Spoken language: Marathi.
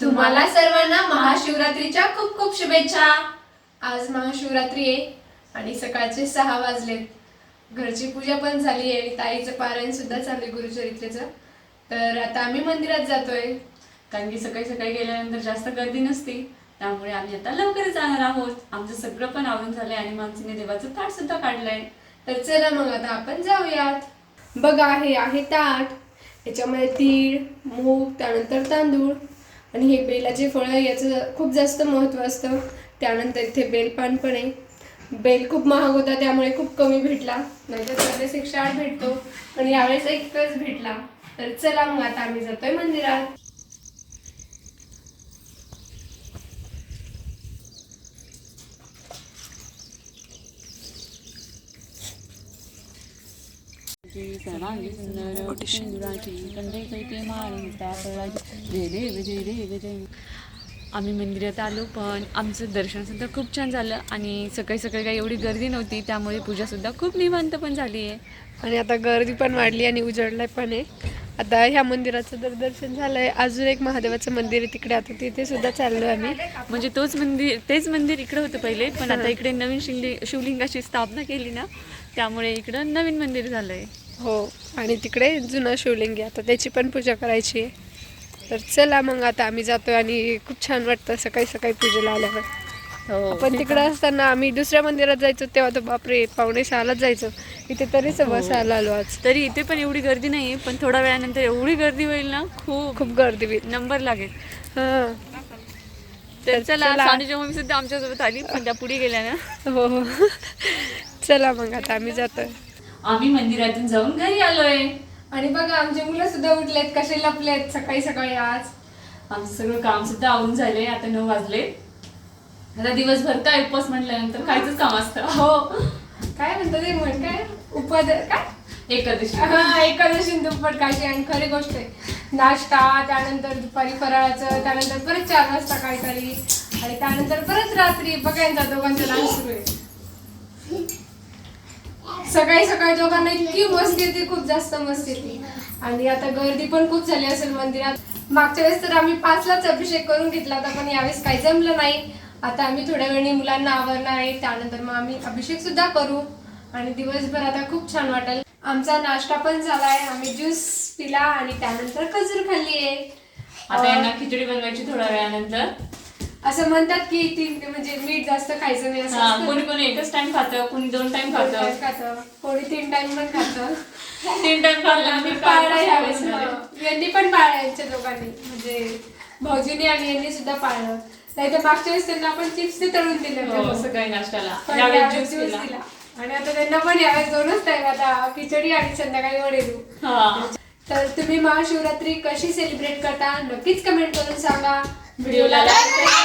तुम्हाला सर्वांना महाशिवरात्रीच्या खूप खूप शुभेच्छा. आज महाशिवरात्री आहे आणि सकाळचे सहा वाजलेत. घरची पूजा पण झाली आहे आणि ताईचं पारायण सुद्धा चाललंय गुरुचरित्रेचं तर आता आम्ही मंदिरात जातोय. कारण की सकाळी सकाळी गेल्यानंतर जास्त गर्दी नसती. त्यामुळे आम्ही आता लवकरच जाणार आहोत. आमचं सगळं पण आवरून झालंय आणि मानसीने देवाचं ताट सुद्धा काढलंय. तर चला मग आता आपण जाऊयात. बघा हे आहे ताट. याच्यामध्ये तीळ मूग त्यानंतर तांदूळ. आणि हे बेलाचे फळं याचं खूप जास्त महत्त्व असतं. त्यानंतर इथे बेलपान पण आहे. बेल खूप महाग होता त्यामुळे खूप कमी भेटला. नाहीतर दरवेळेस एकशे आठ भेटतो. पण यावेळेस एकच भेटला. तर चला मग आता आम्ही जातोय मंदिरात. सर्वांगी सुंदर सिंदुराची कंडे कैते माळी फळाची जय देव जय देव जय आम्ही मंदिरात आलो पण आमचं दर्शन सुद्धा खूप छान झालं आणि सकाळी सकाळी काही एवढी गर्दी नव्हती त्यामुळे पूजा सुद्धा खूप निवांत पण झाली आहे. आणि आता गर्दी पण वाढली आणि उजळलाय पण आहे. आता ह्या मंदिराचं तर दर्शन झालंय अजून एक महादेवाचं मंदिर आहे तिकडे आता तिथे सुद्धा चाललोय आम्ही. म्हणजे तोच मंदिर तेच मंदिर इकडं होतं पहिले पण आता इकडे नवीन शिवलिंगाची स्थापना केली ना त्यामुळे इकडं नवीन मंदिर झालंय. हो आणि तिकडे जुनं शिवलिंग आहे. आता त्याची पण पूजा करायची आहे. तर चला मग आता आम्ही जातोय आणि खूप छान वाटतं सकाळी सकाळी पूजेला आल्यावर. हो पण तिकडे असताना आम्ही दुसऱ्या मंदिरात जायचो तेव्हा तर बापरे पावणे सहालाच जायचो. इथे तरी सव्वा सहाला आलो आज. तरी इथे पण एवढी गर्दी नाही पण थोड्या वेळानंतर एवढी गर्दी होईल ना खूप खूप गर्दी बी नंबर लागेल. हां. तर चला. सानूच्या मम्मी सुद्धा आमच्यासोबत आली पण त्या पुढे गेल्या ना. हो हो. चला मग आता आम्ही जातोय. आम्ही मंदिरातून जाऊन घरी आलोय. आणि बघा आमचे मुलं सुद्धा उठलेत कसे लपलेत सकाळी सकाळी आज. आमचं सगळं काम सुद्धा आवरून झालंय आता नऊ वाजले. आता दिवसभर काय उपवास म्हटल्यानंतर कायच काम असतं. हो. काय म्हणतात ते म्हण काय? उपद काय? एकादशी. हा एकादशी दुप्पट काशी आणि खरी गोष्ट आहे. नाश्ता त्यानंतर दुपारी फराळाचं त्यानंतर परत चार वाजता काहीतरी आणि त्यानंतर परत रात्री बघायचा दोघांचा डान्स सुरू आहे. सकाळी सकाळी दोघांना इतकी मस्त येते खूप जास्त मस्त येते. आणि आता गर्दी पण खूप झाली असेल मंदिरात. मागच्या वेळेस तर आम्ही पाचलाच अभिषेक करून घेतला होता पण यावेळेस काही जमलं नाही. आता आम्ही थोड्या वेळाने मुलांना आवरणार आहे त्यानंतर मग आम्ही अभिषेक सुद्धा करू. आणि दिवसभर आता खूप छान वाटेल. आमचा नाश्ता पण झाला आहे आम्ही ज्यूस पिला आणि त्यानंतर खजूर खाल्ली आहे. आता यांना खिचडी बनवायची थोड्या वेळानंतर. असं म्हणतात की तीन म्हणजे मीठ जास्त खायचं नाही असं हा असतं. कोणी कोणी एकच टाइम खातं कोणी दोन टाइम खातं. कोणी तीन टाइम पण खातं. तीन टाइम खाल्लं आणि पाळला यावेळेस. हं. यांनी पण पाळला यांच्या दोघांनी. म्हणजे भाऊजीने आणि यांनी सुद्धा पाळलं. नाही तर मागच्या वेळेस त्यांना आपण चिप्स ते तळून दिले हो होते सकाळी नाश्त्याला. पण यावेळी यावेळेस ज्यूस juice पिला. दिला. आणि आता त्यांना पण यावेळेस दोनच टाइम आता खिचडी आणि संध्याकाळी वडे देऊ. हा. तर तुम्ही महाशिवरात्री कशी सेलिब्रेट करता नक्कीच कमेंट करून सांगा. व्हिडिओला लाईक करा.